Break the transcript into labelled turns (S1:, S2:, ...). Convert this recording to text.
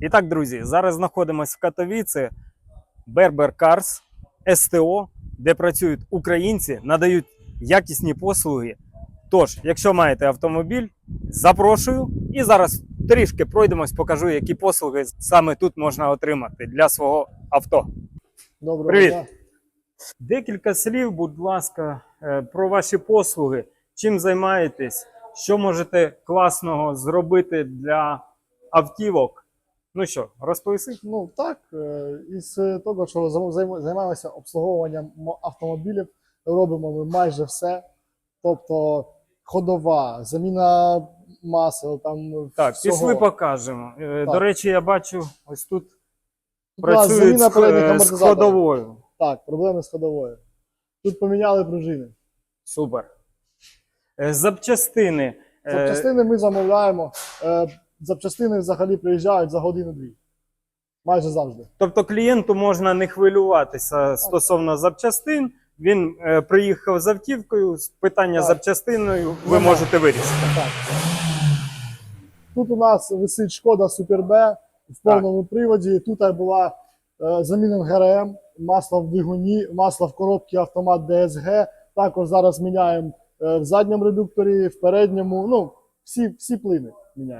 S1: І так, друзі, зараз знаходимося в Катовіці, Berber Cars, СТО, де працюють українці, надають якісні послуги. Тож, якщо маєте автомобіль, запрошую і зараз трішки пройдемось, покажу, які послуги саме тут можна отримати для свого авто.
S2: Доброго
S1: Привіт.
S2: дня.
S1: Декілька слів, будь ласка, е, про ваші послуги. Чим займаєтесь? Що можете класного зробити для автівок? Ну що, розповіси?
S2: Ну так, е, із того, що займ- займ- займаємося обслуговуванням автомобілів, робимо ми майже все. Тобто ходова, заміна масел, там
S1: Так,
S2: всього.
S1: пішли покажемо. Е,
S2: Так.
S1: До речі, я бачу, ось тут працюють з, з ходовою.
S2: Так, проблеми з ходовою. Тут поміняли пружини.
S1: Супер. Е, Запчастини.
S2: Запчастини ми замовляємо. Запчастини взагалі приїжджають за годину-дві. Майже завжди.
S1: Тобто клієнту можна не хвилюватися стосовно запчастин. Він е, приїхав з автівкою, з питання
S2: Так.
S1: запчастиною ви
S2: Нема.
S1: можете вирішити.
S2: Так. Тут у нас висить шкода Супер Б в повному приводі. Тут була е, заміна ГРМ, масло в двигуні, масло в коробці автомат DSG. Також зараз міняємо е, в задньому редукторі, в передньому. Ну, всі, всі плини міняємо.